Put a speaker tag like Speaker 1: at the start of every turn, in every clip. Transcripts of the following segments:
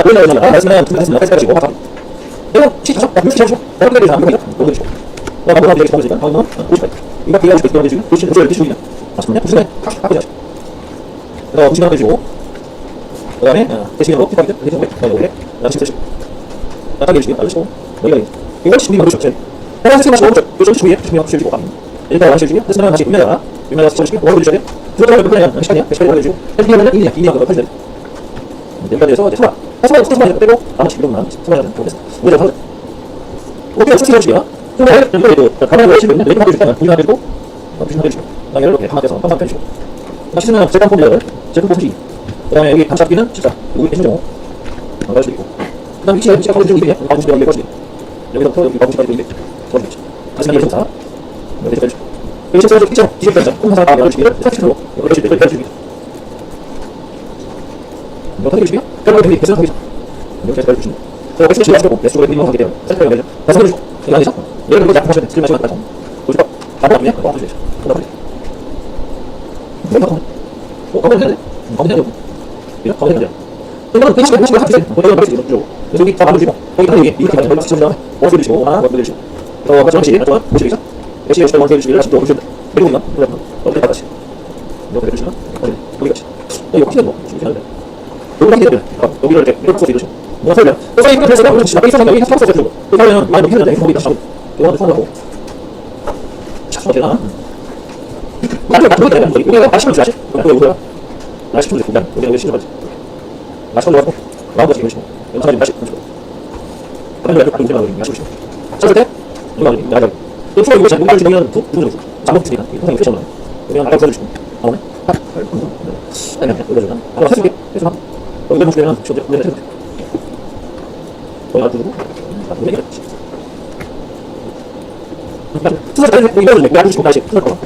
Speaker 1: 자, 그러면 이제 아, 말씀은 두 가지 말씀 가지고 가. 이거 시죠. 자, 이렇게 하시고. 다른 게 이상 이거 이거 이거. 나 바로 이렇게 보니까 방금 50. 이거 비가 50 되는 지금 50 50 주기나. 맞습니다. 무슨 딱 바꾸자. 그래서 50 하나 주고. 대신으로 피타기 대신으로 어 이렇게. 나 지금 자, 딱 해주시기 바라시고. 여기가 이거 준비 먼저 줬죠. 하나 세트 마시고 오른쪽 요즘 준비해 준비하고 주시고. 일단 완시 주시고 테스트는 다시 음료다가 음료다가 주시고 원을 주셔야. 두 번째 몇 분이냐 시간이야. 몇 시간이 걸려주고 테스트는 1이냐 2냐 그거 팔죠. 여기까지 해서 테스트만 테스트만 테스트만 빼고 나머지 비용만 테스트만 하면 됐어. 우리가 하자. 오케이 수시 해주시고요. 근데 이거 그 가만히 계시면 레이팅 한개 주시면 분리만 해주고 분리만 해주시고 그다음에 이렇게 하나 떼서 한방 빼주시고 시스는 제품 폼을 제품 폼이 그다음에 여기 감싸기는 14 여기 해주죠. 넣을 수 있고 그다음 위치가 거기 좀 이게 가고 싶은 게 거기 여기서부터 여기 게 이게 거기 다시 한번 해서 여기 해주고 여기 실제로 있죠? 디지털 공사 다 열어주기를 사실로 열어주기 때문에 해주기 이거 어떻게 해주시고요? 그리고 여기 계속 하기 이렇게 해서 해주시면 자, 여기 실제 마시고 레스토랑 있는 하기 때문에 살짝 다시 한번 해주고 이거 아니죠? 얘를 그리고 약 마셔야 돼 스킬 마시고 나서 보시고 바로 앞에 어, 빨리 네, 가만 어, 가만 해야 돼 가만 해야 돼 이거 가만 해야 돼 이거는 그냥 시간 시간 하세요 이거 쭉 그래서 여기 다 만들시고 거기 다 여기 이렇게 만들어 주시면 다음에 원수 주시고 하나 원수 주시고. 어, 같이 원시 맞죠? 보시겠죠? 역시 역시 원수 주시기를 다시 또 보시면 그리고 이거 그러면 어떻게 다시 이렇게 어디 여기 같이 여기 혹시 뭐 주시면 하는데 되면 어, 여기를 이렇게 이렇게 써서 이러시고 뭐 설명 또 사이 그래서 내가 오늘 지금 여기 하나 써주고 그 사이는 많이 먹히는데 거기 다시 이거 손하고 자 어떻게 나 나도 나도 그래 우리가 줄 아시? 그거 이거야 맛있는 줄 알고 우리가 시켜봤지. 맛있는 거 같고 마음껏 연사님 맛있는 줄 그런 거 알고 우리가 줄 찾을 때 우리가 나가 또 이거 잘 농가를 진행하는 두 누구 잠복 중이다 이거 회사 는 그냥 알아서 해주시고 나오네. 아니 아니 이거 좀 알아 해줄게 해줘 좀 주면 저도 내가 해줄게 거기 놔두고 놔두고 내가 투자 잘 해주고 이거는 내가 해주시고 다시 투자 거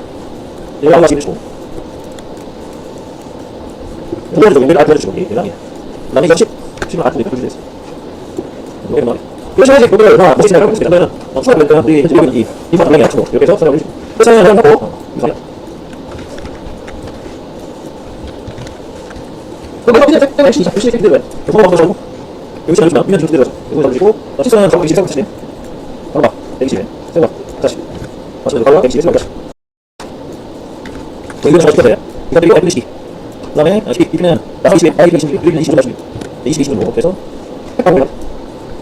Speaker 1: 얘가 아마 지금 주고 이거는 좀 연결 알려주시고 얘가 이거 10 10을 알고 내가 주겠어 이거 말이야 그래서 사실 그거를 멋있게 생각하고 있으면 어, 수학 멘트 우리 현재 여기 이 이파 방향이 해서 생각을 해주시고 그래서 그냥 하고 이거 그럼 내가 그냥 그냥 시작 시작 해 그거 먼저 하고 여기 시작 주면 이면 그대로 이거 잡으시고 시선 잡고 시작 하시네 바로 봐 대기실에 세봐 다시 다시 바로 대기실에 세봐 다시 이거 좀 시켜야 돼 이거 그리고 애플 시기 그다음에 12 이피는 나서 20에 아이 20 그리고 20분 마시고 20 20분 그래서 하고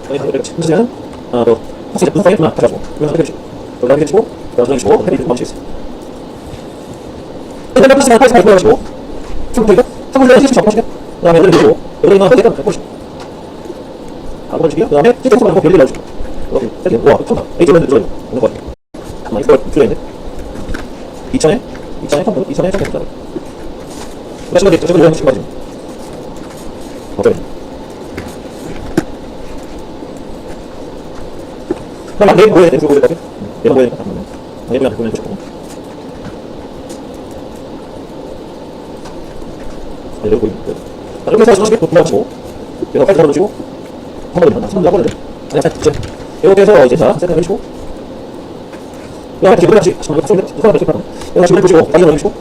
Speaker 1: 그러면 아, 또 확실히 무슨 사이에 하나 가져가고 그러면 이렇게 해주시고 그다음에 이렇게 해주시고 그다음에 해주시고 헤비를 멈추겠어요 그다음에 플러스만 파이스 파이스 보여주시고 상품이고 상품을 해주시고 잡아주시고 그다음에 여기를 해주고 여기를 있는 헤드가 잡아주시고 아, 보여주시고 그다음에 실제 소금하고 별일 넣어주시고 이렇게 세개 우와 좋다 H맨도 들어요 오는 거 같아요. 잠깐만 이거 돼. 2천에? 2천에 3분 2천에 3분 그다음에 그다음에 저거 저거 식으로 가지고 어때요? 그럼 내일 보여야 돼. 그거 보여야 돼. 내가 보여야 돼. 내일 보여야 돼. 보여야 돼. 자, 이렇게 해서 저렇게 도망치고 내가 빨리 걸어주시고 한번 더손 잡아야 돼. 아니, 자, 이제 이렇게 해서 이제 자, 세팅 해주시고 이거 다시 다시 손손손 이렇게 하고 이거 다시 보시고 다시 넣으시고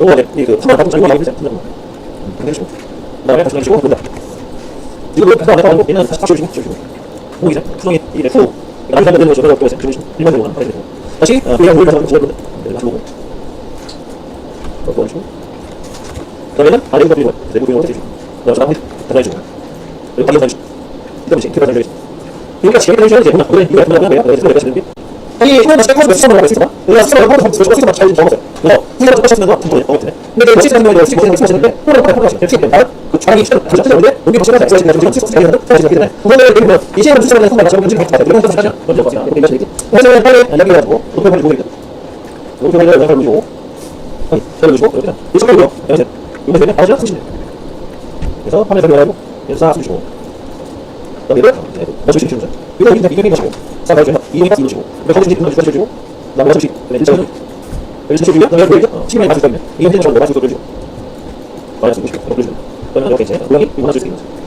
Speaker 1: 이거 네, 이그 하나 잡고 이거 나오게 돼. 해주시고 그 다음에 다시 넣으시고 본다. 이거 이렇게 해서 내가 얘는 다시 다시 주시고 주시고 보이죠? 구성이 이래 후 나중에 한번 되는 거죠. 그래서 그래서 주무시고 일반 경우는 하게 되고 다시 그냥 물을 가서 네, 다시 보고 또 보여주고 그다음에는 아래 이거 비고 내부 비고 해주시고 그다음에 다시 해주고 그리고 반대 해주시고 그다음에 이렇게 다시 해주시고 여기가 지금 해주셔야 되구나. 그래 이거 하면 뭐야? 내가 생각을 해주시는 게 아니 이거 진짜 커서 시스템을 하고 있습니다. 내가 시스템을 한번 더 시스템을 잘 적었어요. 그래서 시스템을 좀 하시면 더 좋을 것 같아. 근데 그 시스템을 가지고 시스템을 하시는데 그걸 한번 해보시면 되게 나그 좌익이 시스템 다시 하는데 여기 보시면 엑셀 지금 지금 시스템이 하는데 사실 이렇게 되네. 그거는 여기 보면 이 시스템을 수정하는 상관 가지고 문제가 있다. 이런 것도 사실 먼저 보세요. 이렇게 이렇게 그래서 빨리 여기 가지고 높여 버리고 이렇게 높여 버리고 연락을 주고 아니 저를 주고 이렇게 이 정도요. 이렇게 이거 되면 바로 쓰시면 돼요. 그래서 화면에 들어가고 그래서 싹 쓰시고 여기를 먼저 주시면 돼요. 이거 여기 이경이 가시고 싹 가지고 이경이 딱 이루시고 거기 주시 분들 주시고 나머지 주시 일자는 여기 주시면 여기 시간이 맞을 거면 이경이 좀 맞을 거 주시고 마이너스 90 이렇게 주시면 그러면 이렇게 이제 고양이 이거 하나 줄수 있는 거죠.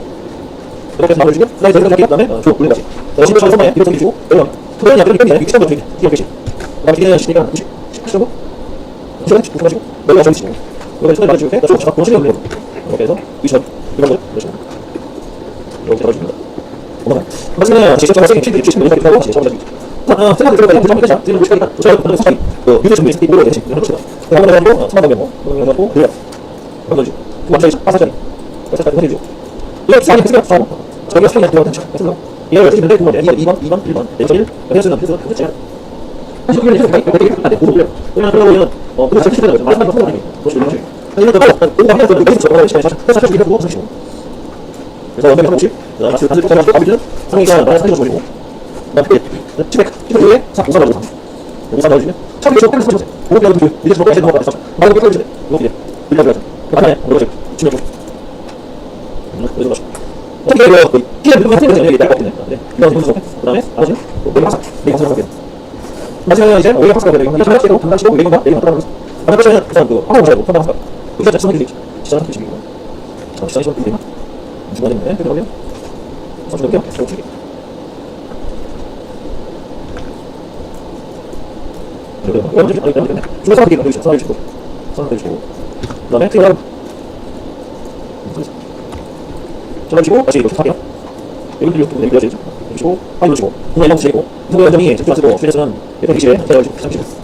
Speaker 1: 해서 마무리 주시면 그다음에 저희가 이렇게 그다음에 쭉 다시 열심히 쳐서 선반에 이렇게 주시고 그러면 그러면 약간 이렇게 이렇게 시간도 주시면 이렇게 시 그다음에 기대는 시간 90 10 정도 10분 10분 가지고 여기가 저기 시고 여기 손에 맞춰주고 쭉 잡고 시간 올리고 이렇게 해서 2천 이런 거 넣으시고 이렇게 떨어집니다. 넘어가요. 마지막에 직접 정확하게 필드 주시면 되는 거고, 직접 정확하게. 아, 생각이 들어가요. 그 정도 끝이야. 지금 무시하니까. 저희 그런 사람이 그 유대 준비 세팅 으로 대신 이런 것이다. 그 한번 해가지고, 천만 원 뭐, 그래가지고, 그래요. 그런 거지. 그 완전히 빠사자리. 빠사자리 해주죠. 이거 기사님 했으면 싸워. 저기가 사이에 들어가는 척. 했어. 이걸 열심히 했는데, 그거 2번, 2번, 1번, 왼쪽 1, 그래서 는 그래서 그렇지. 사실 이걸 해서 이거 되게 안 돼. 고로 올려. 그냥 그러면, 어, 그거 제일 싫다는 거죠. 마지막에 성공하는 게. 그것 이런 거, 그거 하면 또 계속 저거 시간에 사실 이거 그거 사실. 그래서 원장님 한 번씩, 다시 다시 또 가비는 상의가 나의 사진을 보이고, 그다음에 치백, 치백 후에 사 우산 넣어주고, 우산 넣어주면 처음에 저 펜스 쳐주세요. 그거 그냥 그 밑에 저거 해서 넘어가서 말고 펴주세요. 이거 이제 빌려줘야죠. 그 다음에 지금 치면 좀. 어떻게 그 피해 부분 같은 거는 여기 딸것 같은데, 네, 이거 이거 좀, 그다음에 나머지는 내가 항상 내가 항상 할게요. 마지막에 이제 오히려 학습가 되고 이제 하나씩 담당시고 외국과 내가 담당하고 있어. 아까 처음에 우선 그 학원 잘고 담당학습 의사 작성해 주세요. 시작하는 방식이고. 시작해서 이제 누가 됐는데? 해결하고요. 선수 몇개 해결 주기. 중간 사람 되게 보이시죠? 사람 주고, 사람 주고, 그다음에 트리가 전환시고 다시 이렇게 사게요. 여기 이렇게 내밀어지죠. 그리고 파일로 주고, 그냥 이런 식이고, 이거 연정이 제출 안 쓰고, 최대한 120에, 130, 30.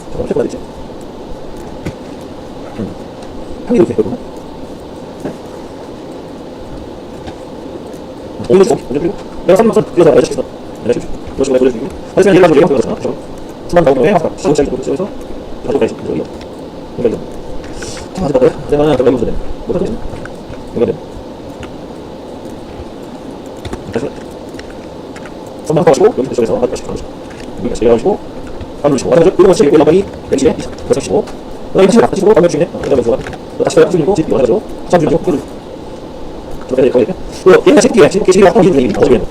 Speaker 1: 저 저거 해봐 되지 한 이렇게 그러면 오늘 좀 그리고 내가 3만 그래서 알려 주겠어 알려 주죠 그런 식으로 보여주고. 하지만 얘가 좀 얘기하고 그러잖아 그죠. 수만 나오는 거에 항상 시험 시작이 그래서 가지고 가야지 그죠 이거? 이거 이거 참 하지 말아요 내가 그런 거못 하겠지 이거 돼. 다시 선만 가지고 여기 쪽에서 한 번씩 가지고. 여기가 제가 가지고 주고 와서 이거 같이 올라가니 내지에 그래서 주고. 그다음에 다시 다시 주고 가면 주네? 그다음에 좋아 다시 가서 주고 집 이거 가지고 참 주고 그리고 저렇게 거기 그 옛날 새끼야 새끼 새끼가 하고 있는 얘기 어제.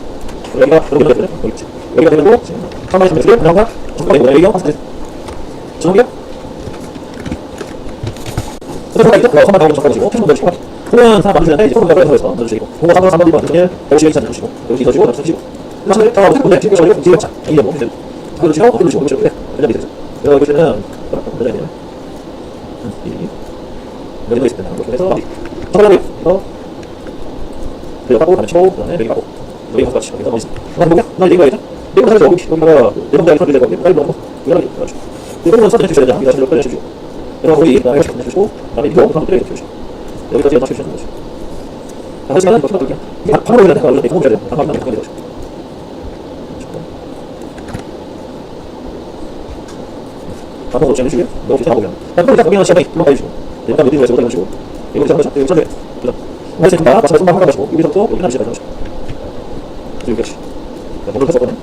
Speaker 1: 여기가 여기 여기 여기 있지. 여기가 되는 거? 한마디 좀 해주세요 그냥 잠깐 이거 여기가? 한마디 저기요 그래서 이제 그 한마디 하고 잠깐 보시고. 팬분들 시고. 그러면 사람 만드는데 이제 프로그램을 해서 넣어주시고. 그거 상관 상관이 받으면 여기 여기 넣으시고 여기 넣으시고 사실 다 팬분들 지금 저희가 뒤에 그거 넣으시고 그거 넣으시고 그거 그래서 잠깐만요 이거 그리고 하고 다음에 치고 그다음에 여기 가고 여기 가서 같이 여기서 어디 나 뭐야? 나 이거 있다. 이거 사서 여기 여기가 내동자리 설계 되고 빨리 넣고 여기 가지고 이거는 사진 주셔야 되나? 이거 사진 꺼내 주시고. 그리고 거기 그다음에 꺼내 주시고 그다음에 이거 한번 꺼내 주시고. 여기까지 연락 주시면 되죠. 하지만 이거 생각할게요. 이게 방법이 있는데 내가 이거 해야 돼. 방법이 있는데 꺼내 주시고 방법 없이 해주시고요. 이거 없이 하고요. 그다음에 딱 보면 시간이 한번 해주시고 일단 어디 위해서 꺼내 주시고 이거 이제 한번 이거 설계 그래서 다. 마찬가지로 손만 하나 가지고. 여기서부터 여기 하나씩 가져가시고 여기까지 몸을 펴서거든 여기. 있는 자, 이렇게 잠깐만요. 잠깐만요. 그 팀에 지금 잘 이렇게 그 내가 이제 잡을 때 이렇게 손을 이렇게 잡고 이 손을 들고 손이 까지는 그냥 손을 그래서 짜지가 까게 하고. 손을 이렇게 해주고. 그래서 손을 쥐고 다시 차이 돼. 나 내용 컨텐츠 고 내용 컨텐츠 고 그래 서 나는 3 4 4 4 3 3 1번 그다음에 0.25 그다음에 100에 3 정도 주상 20 이거 하면 그냥 이렇게 이제 딱 실행 있는 거 그래서 거치는 이거 끝났어 그래서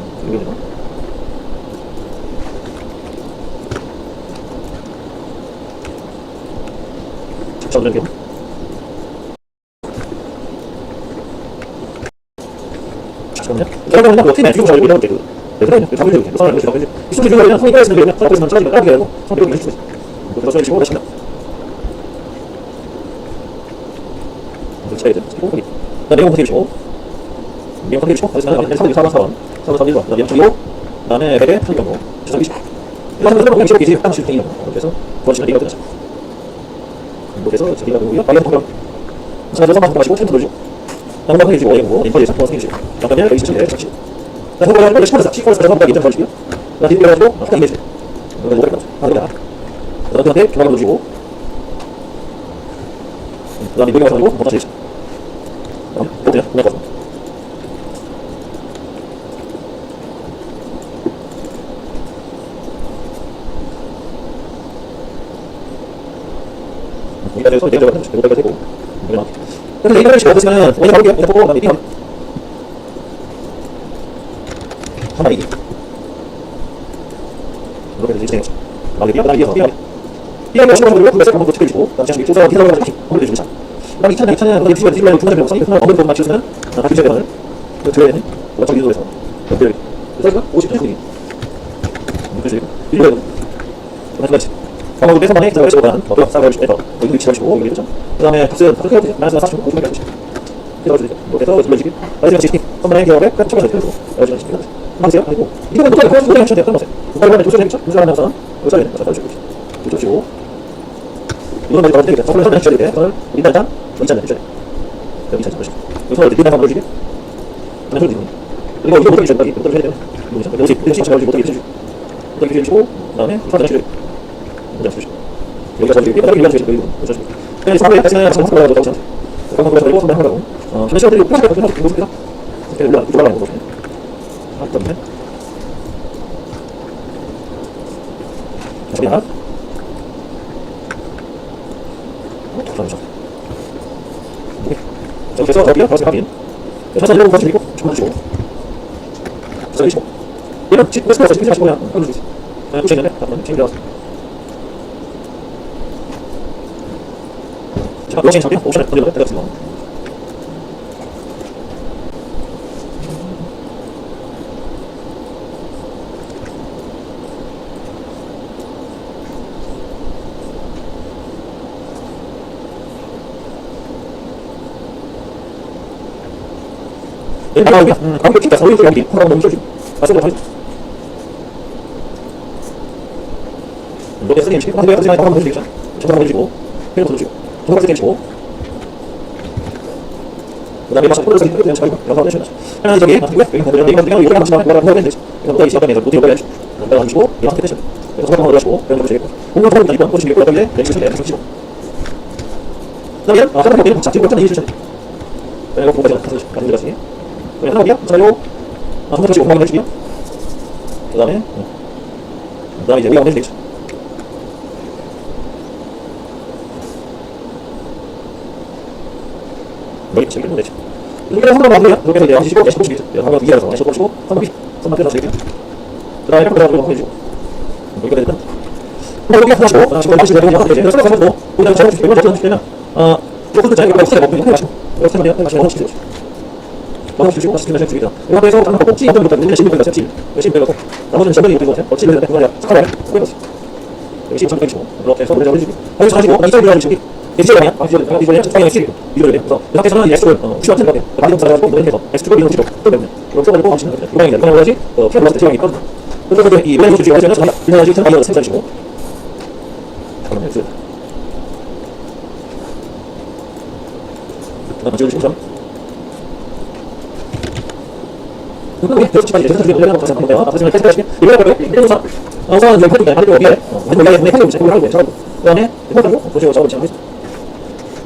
Speaker 1: 저기가 누구야? 방향 보면 자그 래서 막 마시고 텐트 돌리고 방향 컨텐츠 오고 인터넷 상품 생기시고 잠깐만요 여기 잠시 자 가지고 시골에서 시골에서 제가 한번 인터 걸으시고요 나 뒤로 가지고 딱 이메일 이거 못 할까 하나 너한테 전화가 주시고 그 다음에 이거 가지고 뭐 다시 어때요? 그냥 가서. 여기까지 해서 내려가 여기까지 되고 그래서 이거를 지금 얻으시면은 먼저 가볼게요 먼저 보고 그 다음에 띵 하나 이기 이렇게 해서 진행했죠 띵 그다음에 이어서 띵 띵하면 시간 걸리고 그 몇살 정도 체크해주고 그 다음에 지금 조사가 기다려가지고 다시 건드려주고 자 그다음에 2차는 2차는 그다음에 60을 뒤로 중간에 배웠으니 그날 어느 부분 맞추시면 다 규제 대만을 그 들어야 되는 원적 유도에서 연결 그래서 50 분이 그래서 일로 마찬가지 방법을 빼서 만에 기다려 보다는 어떤 싸움을 해서 여기 위치를 주고 여기 그죠 그 다음에 값은 그렇게 해도 마이너스 40 50까지 주시고 그래서 주시고 그래서 눌러주기 마이너스 시스템 선반의 기업에 끝 처음에서 그래서 여기 주시 고 하세요 그리고 이거는 또 그거 그거 하셔야 돼요 끊어세요 그거는 조절 되겠죠 조절 안 하면서 조절 되는 거죠 조절 조절 주고 이거는 먼저 되겠죠 선을 선을 주셔야 돼요 일단 일단 일단 주셔야 돼요 여기 잘 잡으시고 여기 선을 뒷단 한번 주시게 하나 둘 그리고 이거 못하게 주셔야 돼요 이거 해야 돼요 이거 여기 여기 잘 못하게 주시고 못하게 주시고 그다음에 선을 주시고 먼저 주시고 여기가 저기 삐끗하게 밀려 주시고 이거 먼저 주시고 그래서 선을 가지고 나오시면 그거 그래서 이거 선을 하라고 어 근데 시간들이 삐끗하게 가지고 이거 습니다 이렇게 올라 이쪽 올라가는 거거든요 아 때문에 저기 하나 어, 잠깐만요. 자, 그래서 여기가 바로 확인. 그래서 이런 거 가지고 좀 주고. 그래서 이거 얘는 지금 스코어가 지금 그냥 하는 거지. 아, 또 한번 지금 들어가서. 자, 로싱 잡혀. 옵션에 던져도 되겠습 예, 아, 여기, 음, 가운데 핀자 서울에서 여기 하나 너무 쏠지. 아, 쏠지 하지. 로켓 쓰기 음식 하나 하지 한번 해주시죠. 전화 한번 해주시고, 회로 해주시고, 전화 음식고. 그다음에 폴더스 이렇게 되는 차이가 여러 가지 하나 저기 여기 여기 여기 여기 여기 여기 한번 뭐라 하면 되지. 그래서 이 시간에 여기 해주시고, 내가 해주시고, 이렇게 되죠. 그래서 한번 해주시고, 그런 거 되시고, 공부 통합니다. 이번 보시면 여기 여기 내주시면 돼요. 해주시고. 그다음에 아, 하나 보면 자, 지금 좀 해주시죠. 그리고 공부까지 가서 가는 거지. 하나 어디야? 자요. 아, 한번 다시 공방을 해주고요. 그 다음에, 그 다음에 이제 위가 되겠죠. 여기 지금 되죠. 이렇게 한번 마무리야. 이렇게 해서 이제 하시고, 다시 보시겠죠. 한번 위에서 다시 보시고, 한번 위, 한번 빼서 되겠죠. 그 다음에 한번 더 해주고. 여기가 됐다. 그럼 여기 하시고, 아, 지금 다시 되면 이제 되죠. 그래서 가서 뭐, 그냥 잘못 주시면, 잘못 주시면, 아, 조금 더 주시면, 먹고, 이렇게 하시고, 이렇게 넣어 주시죠. 마음 주시고 다시 끝나셔야 됩니다. 이거 해서 딱 꼭지 어떤 것도 신분 배가 sep지 열심히 배가고 나머지는 전면이 있는 것 같아요. 어찌 되는데 그거야 착하네. 꼬여봤어. 열심히 전면 주고 이렇게 해서 오래 잡으시고 하고 하시고 나 이쪽으로 들어가시고 이제 아니야? 아 이제 이제 이제 방향 시 이거를 해. 그래서 이렇게 해서는 X를 어거 같아요. 많이 좀 잘하고 이렇게 해서 X쪽을 밀어주고 또 되면 그럼 써가지고 하시는 거죠. 이 방향이 이거 해야지 어 피어 플러스 지방이 있거든요. 그래서 이 주시고 하시면 전화 이거 하시고 전화 이거 생각하시고 그러면 X 아 찍어주시고 좀 그게 계속 들리는 거 같아서 한번 아버지는 계속 하시게 이거 하고요 이러면서 우선 이제 하는 거 위에 완전 원래 내 펄딩 제공을 하고 있어요 그다음에 펄딩 보시고 진행하고 있어요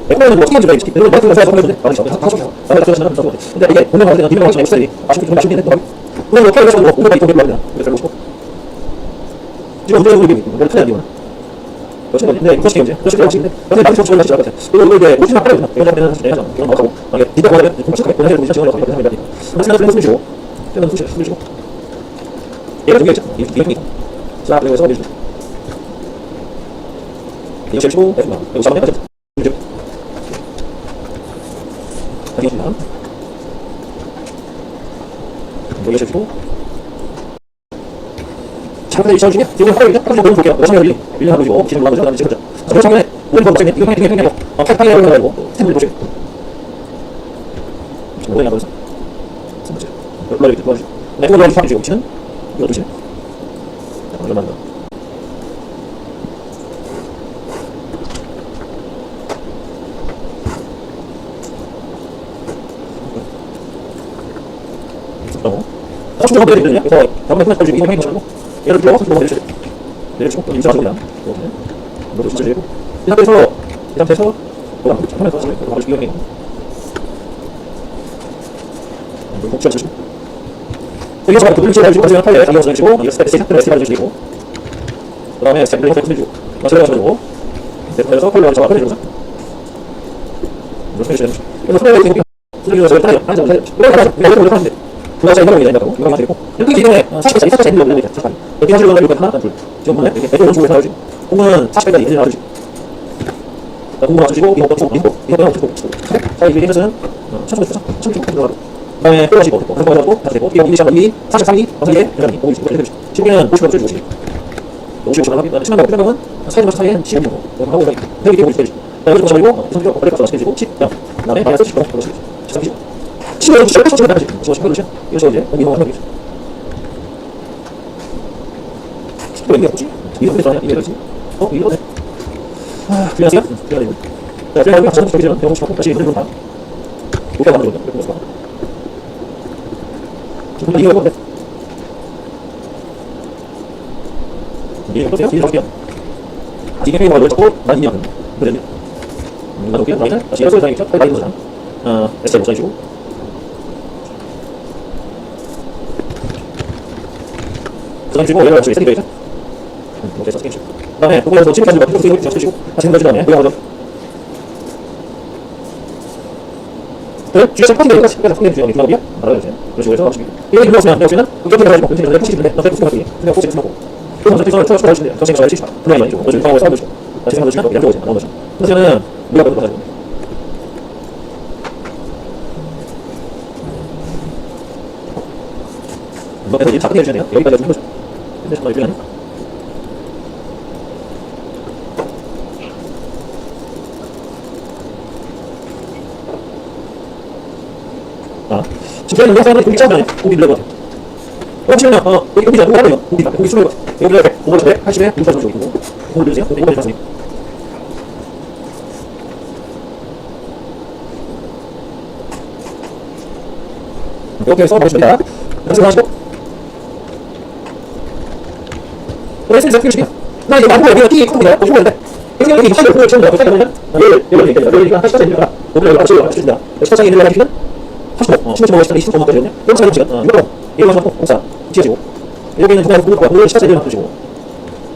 Speaker 1: 에코는 뭐 어떻게 하는지 이거 마이크로 사서 보내는데 많이 잡아서 하시죠 나는 그래서 나는 좀 근데 이게 본명 가서 비명 가서 엑셀이 아쉽게 좀 아쉽긴 했던 그냥 이렇게 해서 뭐 있던 게 말이야 그래서 보시고 지금 문제는 우리 원래 틀려야 되는 그렇죠. 근데 이거 시키면 그렇죠. 그렇죠. 근데 나중에 나중에 좀것 같아요. 이거 이제 오나. 이거 때는 사실 내가 그런 거 하고 만약에 디바 거는 공식하게 보내야 되는 시간을 가지고 하면 되니까. 그래서 그냥 쓰시고 그냥 쓰시고 쓰시고. 얘가 두 개죠. 이 이게 자, 그리고 해서 내주고. 이거 제시고 F 만. 이거 잡아내 가지고. 이제 하겠습니다. 이거 제시고 잠깐 이전 중에 지금 하루 일단 하루 볼게요. 여섯 명이 밀려 하고 지고 기준 올라가죠. 그다음에 찍었죠. 자, 그 장면에 오늘 본 박스에 이거 형이 형이 형이 어팔 팔에 올라가고 템을 보시고. 지금 오래 나가서. 때 도와주시고. 네, 올라가기 주시고. 치는 이거. 자, 얼마나 더. 그리고 다시 한번 내리거든요. 그래서 다음에 끝날 때 이거 형이 보시고 예를 들어 한번 내리시죠. 내리시고 또 인사하시고 그냥. 이렇게 너도 진짜 내리고. 이 상태에서. 이 상태에서 뭐가 하면서 바로 이용해 복지 하시고 여기서 바로 돌리지 해주고 하시면 팔에 이어서 해주시고 이거 스텝 스텝 스텝 해주시고 그 다음에 스텝 이렇게 해주고 마스를 하셔가지고 그래서 컬러 잡아 해주고 이렇게 해주시면 그래서 스텝 이렇게 수준으로 저기 타요 하죠 이렇게 하죠 이렇게 이렇게 하는데 부가세 이런 거 있다고 이거 하시고. 이렇게 기존에 40까지 40까지 있는 거 올려야 잠깐 이렇게 하시려고 하면 하나 둘. 지금 보면 이렇게 애들 오른쪽에 나오지? 공은 40까지 이제 나오지? 공부 맞추시고 이거 또 이거 이거 또자 이렇게 해서는 천천히 천천히 천천히 들어가고 그 다음에 또 하시고, 또 한번 하시고, 다시 되고, 이거 2, 시간 2, 43위, 42에, 그다음에 5, 20, 50, 10개는 50을 줄주시고 50, 50을 하고, 10만 명, 100명은 사이즈 사이엔 15명, 하고, 회기 뒤에 50, 50, 그다음에 50, 50, 성적, 어레 값을 시켜주고, 10, 그 다음에 마이너스 10, 10, 10, 10, 10, 10, 10, 10, 10, 10, 10, 10, 10, 10, 10, 이래서 이제, 이거 하면 되겠죠. 또 여기가 뭐지? 이거 어디서 하냐? 이게 어디지? 어? 이거네. 아, 그래야지요? 그래야 되고. 자, 그래야 여기 가서 저기 전에 배우고 싶고, 다시 이거 봐. 이거 만들어 이렇게 해서 봐. 지금 이거 이거 어때요? 이게 어때요? 이게 회의가 뭘 잡고 난 인정. 그래. 음, 놔둘게요. 라인을 다시 이래서 다행이죠. 라인 보자. 어, S 못 써주고. 그다음 주고 얘를 있죠. 음, 이렇게 해서 세팅 주고. 그다음에 그거에서 지금까지 막 이렇게 이렇게 주시고 다시 한번 다음에 여기 하고 그 주에서 확인되는 것이 그래서 확인되는 주역이 주역이야? 알아야 되지. 그런 식으로 해서 하시면 이거 이루어지면 내가 그 경기를 가지고 굉장히 전에 포시는데 나 그때 포시는 그냥 포시 쓰고 그래서 전체 선을 추가 하시는데 전체 선을 치시다. 분명히 많이 주고 방어에 싸우고 주고 다시 한번 주시면 이렇게 오지 나오는 거죠. 그래서 그거 가지고 뭐 그래서 이제 작게 해주셔야 돼요. 여기까지 좀 해보죠. 근데 정말. 아, 지금 저는 영상을 고기 짜면 고기 늘려고 같아요. 어, 여기 고기 자 고기 하네요. 고기, 고기 수를 여기 이렇게 5번 전에 80에 6번 정도 있고, 고기. 근데 이거 괜찮습니다. 이렇게 해서 먹으시면 됩니다. 연습을 하시고. 그래서 이제 어떻게 나 이거 마지막에 여기가 띠 컵이다. 어, 죽었는데. 그래서 여기 하늘 그걸 치는 거야. 그래서 하면은, 얘를, 얘를 이렇게, 여기가 한 시간째 일어나. 여기를 여기가 치우고, 치우다. 시차장에 일어나 시키면, 35, 어, 15, 15, 20, 25, 거든요. 그럼 차이 시간, 어, 이거, 이거 마지막 공사, 지어지고. 여기는 중간에 공급과 공을 시차장에 일어나 주시고.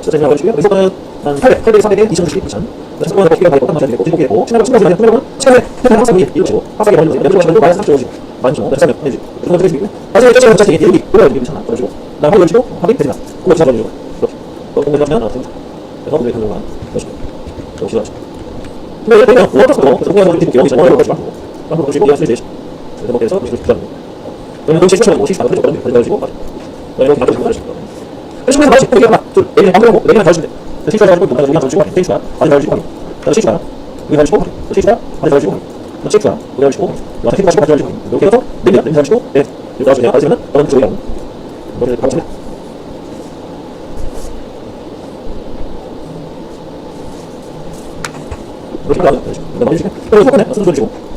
Speaker 1: 시차장에 일어나 주시고요. 여기서는 한 800, 800, 300에 2090, 2000. 그래서 한번 버티가 가고, 딱 맞춰야 되고, 뒤집고 되고, 신나고 신나고 신나고, 그러면 시간에 항상 이렇게 이러시고, 항상 멀리 오세요. 연습을 하시면 마이너스 30 오시고, 마이너스 5, 그래서 하면 되지. 그래서 어떻게 주시고, 나중에 ጨጨ가 붙였을 때 여기 올라가야 되게 괜찮아. 그러시고, 나 확인 해주시고, 확인 되지마. 그거 잡아주시고, 이렇게. 또 공부하면, 어, 됩니다. 그래서 오늘 이렇게 시작하시고. 근데 이거 그냥 워터스도 거 여기서 말고, 앞으로 보시고, 이해하시면. 그래서 뭐 그래서 싶다는 거. 그러면 동시에 시청하고, 50만 원 가지고, 가지고, 가지고, 이렇게 가지고, 가지고. 그래서 그래서 마치 여기 하나, 둘, 네개 방금 네 개만 더 주시면 돼. 테이스가 가지고 누가 여기 더 주고, 테이스가 아니 더 주고, 테이스가 여기 더 주고, 테이스가 아니 더 주고, 테이스가 여기 더 주고, 와서 테이스가 가지고 더 주고, 이렇게 해서 네 개, 네개 더 주고, 네, 이렇게 나중에 가지면 다른 쪽에 하고, 이렇게 바로 칩니다. 이렇게 주시면, 그리고 손에 손 주시고.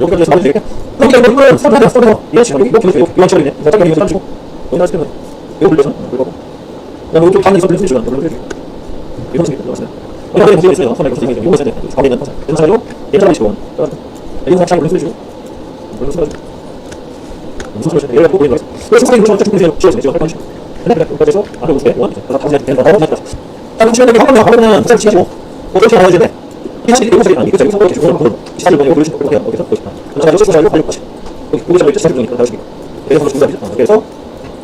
Speaker 1: 여기까지 해서 나오시게 여기가 이거 이거 서로 서로 이런 식으로 여기 여기 이런 식으로 이제 잠깐 이거 던지고 여기 다시 펴면 이거 불려서 그리고 그다음에 이쪽 방에 있어 불려서 주시면 이거 불려주고 이거 하시면 됩니다. 여기 안에 문제가 있어요. 선에 그렇게 이거 있어야 돼. 가운데 있는 거죠. 그래서 가지고 괜찮아 보시고 이거 같이 불려서 주고 불려서 가지고 무슨 소리죠? 얘를 보고 있는 거죠. 그래서 선생님 좀 어떻게 보세요? 지어서 지어 할 거죠. 근데 그래 해서 안에 오세요. 그래서 다시 되는 거 다음 시간에 하면 하면은 잘 치시고 뭐 그렇게 나와지는데 이 사실 이거 사실 아니 이거 저기 상관없이 좋은 거 사실 뭐냐고 보여주시고 그렇게 해요. 여기서 보시다. 그래서 여기서 사실 빨리 보시. 여기 보기 전에 사실 보니까 다시 그래서 중단이죠. 그래서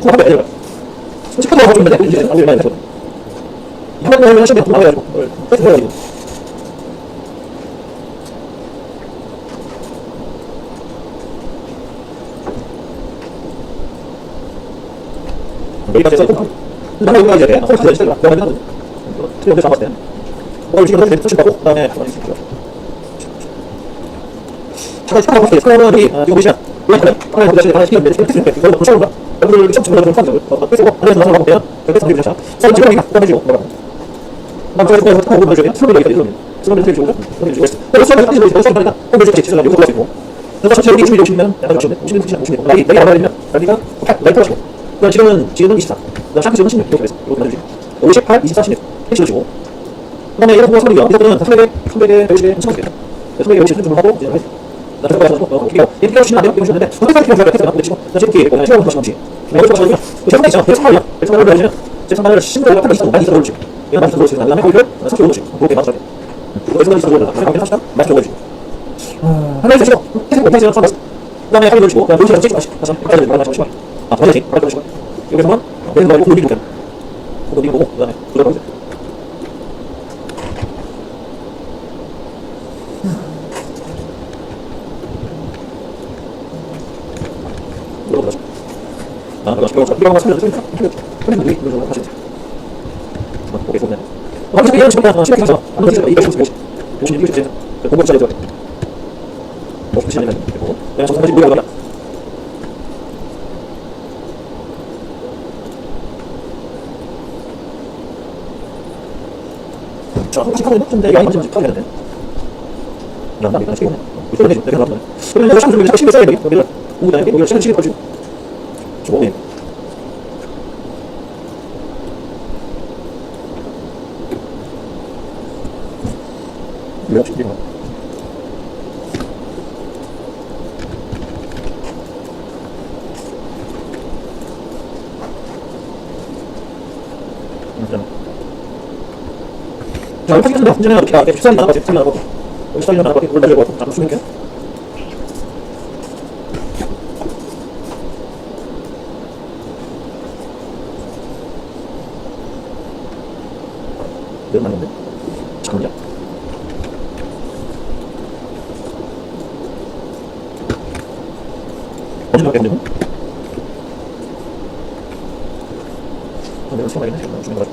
Speaker 1: 콩 한번 내려가. 솔직히 한번 하면 돼. 이제 안 해. 한번 하면 하시면 돈 나와가지고 그래서 해가지고. 여기까지 해서 콩. 나는 여기까지 해야 돼. 콩 가져야 돼. 내가 틀린 데 잡았을 때. 뭐가 지금 사실 터치하고 그다음에. 잠깐 잠깐 볼게요. 스카너리 이거 보시면 이거 하나 하나 보다 하나 시키면 되는데 스크린 이거 뭐 처음 봐. 여러분들 처음 처음 처음 어 그리고 안에서 나서 나가면 돼요. 그렇게 해서 드리면 자. 자 지금 이거 그다음에 주고 뭐가. 난 저에서 그래서 타고 보여줘요. 수업을 여기까지 수업을 이렇게 주고 이렇게 주고. 그래서 수업을 하시면 이거 수업을 하니까 공부 좀 제출하고 이거 들어가시고. 그래서 전체 여기 준비 오시면 약간 오시면 오시면 오시면 오시면 여기 여기 알아야 되면 여기가 라이트 하시고. 그럼 지금은 지금은 24. 그다음 샤프 지금은 16 이렇게 해서 이렇게 만들어주고. 58, 24, 16 해주시고 그 다음에 이런 부가 소리가 이것들은 다 300에 300에 150에 1000개 300에 150을 좀 하고 이제 하겠습니다 나 들어가 가서 어 이거 이렇게 하시면 안 돼요 이거 하시는데 하면 돼요 테스트가 근데 지금 나 지금 이렇게 그냥 시험을 하시면 이거 좀 하시면 그 제가 있잖아 그래서 말이야 그래서 말을 해주면 제 상관을 심도가 한 있어 많이 있어 올리고 얘가 많이 있어 올리고 그다음에 거기를 30 올리고 그렇게 돼 그래서 있어 올리고 그다음에 합시다 많이 올리고 하나 해주시고 계속 못하시면 선봤 그다음에 하나 올리고 그다음에 찍지 마시고 가서 여기까지 말아 마시고 아 맞아지 말아 마시고 여기서 한번 내는 거 올리고 그냥 그거 이거 보고 그다음에 보고 이거 보자. 아, 그거 이거 이거 살려 좀 살려. 그래 우리 이거 좀 하시죠. 어, 오케이 좋네. 어, 한번 그냥 지금 그냥 시간 가서 한번 해주세요. 이거 좀 보시. 보시 이거 좀 공부 잘해 줘. 뭐 시간이 되고. 내가 정말 뭐야 이거. 자, 한 번씩 하고 있는 데 이거 맞지 하게 되는데. 나 나, 이거 시간. 이거 내줘. 내가 나도. 그러면 내가 시간 좀 시간 써야 돼. 여기다 공부다. 여기다 시간 시간 가지고. 좋네. 왜 없이 이거? 자, 이렇게 해서 문제는 이렇게 수산이 나가고 수산이 나가고 여기 수산이 나가고 이걸 날려고 잠깐 숨을게.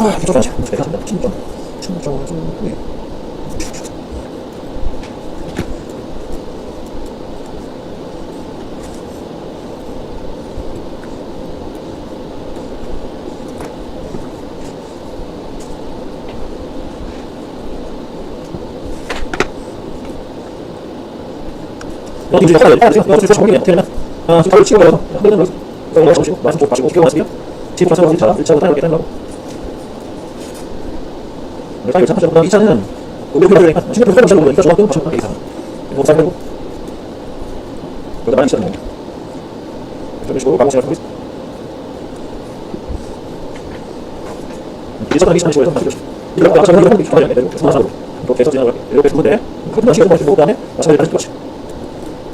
Speaker 1: 아, 참, 내가 한다. 진짜. 진짜 좀, 네. 너 이제 하나 야, 지금 너 지금 정리해. 되면 아, 지금 바로 치고 가서 뭐 정시고 말씀 좀 마시고 기억 마시고. 지금 가서 1차, 1차부터 하는 게 된다고. 1차 하죠. 그다음 2차는 우리 그러니까 신경 좀 써보고 이거 좋아하고 마시고 하게 이상. 이거 사고. 그다음 2차는 뭐. 좀 쉬고 가고 시작하고 있어. 2차는 2차 시고에서 마시고. 이거 아까 전에 한번 기다려야 돼. 그래서 마사로. 이렇게 해서 지나가게. 이렇게 해서 근데 그것도 시간 마시고 그다음에 마사를 다시.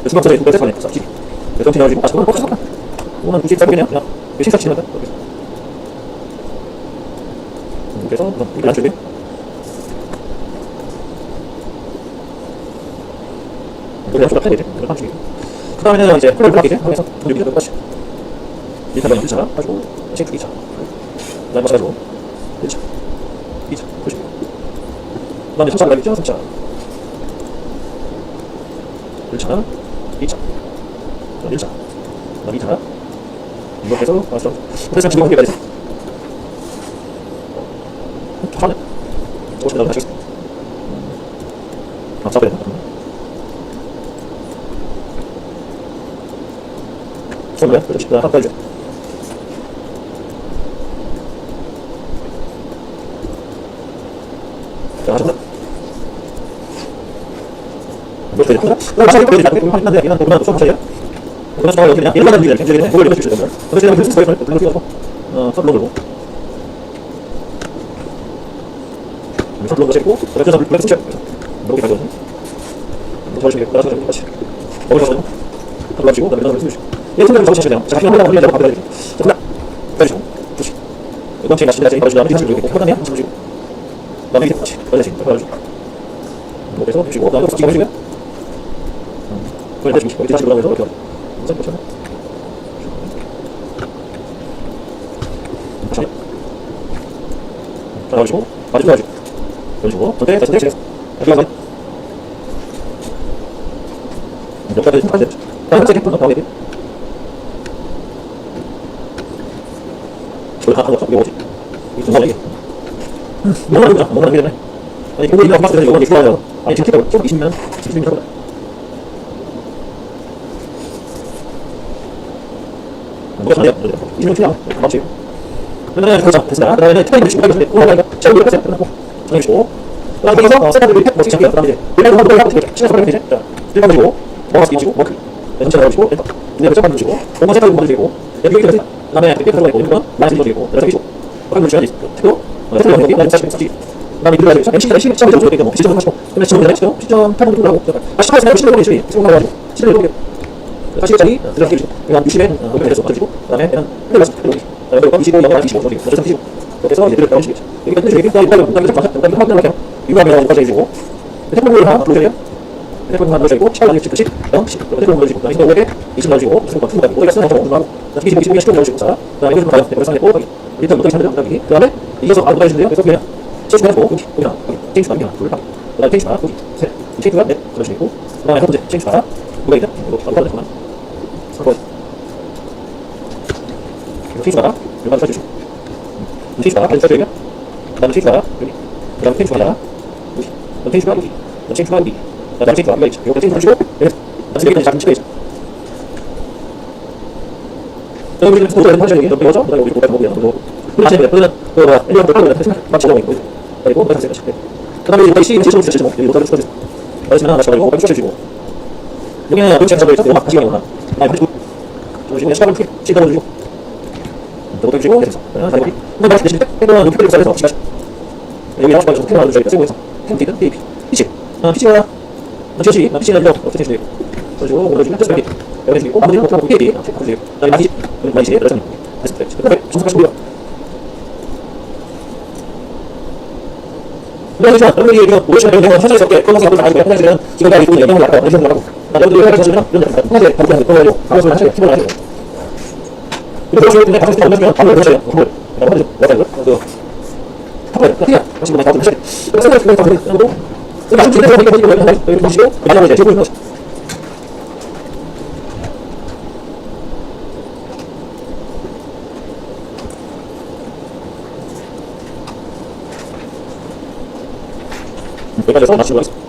Speaker 1: 중학생이 그거 됐어. 자, 기. 그래서 지나가지고 아, 저건 뻑뻑 오늘 굳이 짧게냐? 그냥 시작 지나가. 이렇게. 그래서 이렇게 안 줄게. 한. 그 다음에는 이제 받게 돼. 하면서 여기까지. 일단 먼저 1차 가지고 싱크 2차. 그 다음에 가지고 1차. 2차. 그렇지. 그 다음에 3차 가겠죠? 3차. 1차. 2차. 1차. 그 다음 2차. 이렇게 해서. 그래서 지금 어떻게 가야 돼? 하네. 조금씩 더 다시. 아, 잡아야 된다. 손을 그렇지. 나 한번 줘. 자, 하셨나? 뭐 그래? 나 마찬가지로 그래. 나도 하는데 이런 부분은 좀 차이야. 그래서 저 그냥 일반적인 일을 굉장히 그걸 읽어 주시는 거예요. 그래서 제가 무슨 소리를 듣는 거 어, 서로 들고. 서로 들고 그래서 불불 쳐. 이렇게 가죠. 뭐 저렇게 나서 좀 같이. 어디서 서로 가지 손을 잡으시면 돼요. 자, 그냥 하나 올려서 바꿔야 돼요. 자, 하나. 빼주시고. push. 이건 제가 시작해 바로 다음에 뒤로 그리고 그 다음에 한번 주시고. 그 다음에 이렇게 같이 걸려지. 걸려주고. 그래서 주시고 그 다음에 또 찍어 주시고요. 그걸 대주시고 이렇게 다시 올라가서 이렇게 우선 보시면 다시 자 나오시고 마주 나오시고 그러시고 선택 다시 선택 다시 한번 몇 가지 선택 다시 한 세트 더 하게 돼 저를 하는 거 이거 뭐지? 이거 좀 이게 뭐가 되나 뭐가 되게 되네 아니 공부 있는 학생들 이거 좋아요. 아니 지금 좀 20년, 20년 하고. 뭐가 잘해요? 20년 충분하 맞지? 그러면 그렇죠. 됐습니다. 그다음에 트레이닝 시고 하겠는데 올라가니까 제가 이렇게 끝나고 정해주고 그다음에 거기서 세타들이 팩 멋지게 잡게요. 그다음에 이제 일반 한번 하고 시간을 설명해 되죠. 자, 일반 그리고 뭐가 시키고 워크 전체 넣어주고 엔터. 근데 그쪽 만드시고 뭔가 세타를 만드시고 여기 여기 그 다음에 팩 들어가 있고 이건 마이너스 넣어주고 그다음에 시키고 확인 누르시면 특허 세타를 넣어주고 그다음에 사실 사실 그다음에 이들을 가지고 시간 시간 시간 정도 되게 뭐 시점 하시고 그다음에 내가 시점 시점 8분 정도 하고 아 시간 시간 시간 시간 시간 시간 가지고 시간 이렇게 사실짜리 들어가기 주고 그냥 60에 녹음을 해서 던지고 그다음에 그냥 흘러서 흘러기 그다음에 이거 25 영어가 25 정도 먼저 던지고 이렇게 해서 얘들을 나오시겠죠 여기 식으로 일단 이거 그다음에 좀 맞아 그다음에 확인을 할게요 유감이라고 여기까지 해주고 태풍을 하나 넣어줘요 하나 넣어주고 18 10 10 0 10 태풍을 넣어주고 그다음에 25에 20 넣어주고 무슨 거 충분하고 여기가 쓰는 정도 하고 그다음에 20 25에 10 넣어주고 자 그다음에 좀 봐요 이거 상했고 여기 밑에 못하게 찾는데요 그다음에 이어서 아웃 해주는데요. 그래서 그냥 체크 여기나 여기 체인지 바 여기나 둘 다. 그다음에 체인지 바 여기 셋 체인지가 넷 넣어주고. 그다음에 첫 번째 체인지 바 누가 있다 이거 바로 받을 거만 한번 체인지바 일반 써주시고. 체인지바 계속 써줘요 그다음에 체인지바 여기. 그다음에 체인지바 하나 여기. 그다음에 체인지바 여기. 그다음에 체인지바 여기 체인지바 여기 있죠 이거 체인지 주시고 여기 다시 여기까지 작은 치고 있죠 여기 지금 스포츠를 하셔야 되겠죠 이거죠 그다음에 여기 고백 먹이야 그리고 하시는 거예요 그러면 그 뭐야 일반 하는 거예요 맞춰 나오고 있고 그리고 다시 다시 그다음에 여기 C 제시로 주시고 여기 노트를 써주세요 그러시면 하나 마셔가지고 여기 주시고 여기는 여기 제가 때 음악 다시 가는구나 아니 그리고 보시고 시간을 푹 찍어주시고 또 주시고 계속 다시 여기 한번 다시 대신 팩은 여기 팩을 써서 다시 여기 나오시 가지고 팩을 넣어주셔야 쓰고 해서 펜티드 PAP PC 아 PC가 PC가 PC가 이거 어떻게 해주세요? 그래가지고 올려주면 테스트 팩 여기 주시고 아무리 뭐 PAP 해주세요 그다음에 마이시 마이시 그래서 그다음에 그래서 여러분들이 이거 오시면 내가 현장에 있게 그런 것을 가지고 현장에는 지금 다 이거 영향을 받고 이런 거라고 여러분들이 회사에 가시면 이런 거 현장에 발표하는 거 가지고 가서 하셔야 기본 하셔야 그러시면 근데 가서 올려주면 바로 그러셔요 그걸 바로 하죠 맞아요 그 타고요 그냥 하시고 나서 하셔야 그래서 그걸 다 그리고 그 나중 집에 들어가니까 이거 이거 이거 보시고 마지막에 이제 제보를 넣으셔 여기까지 해서 마치고 가겠습니다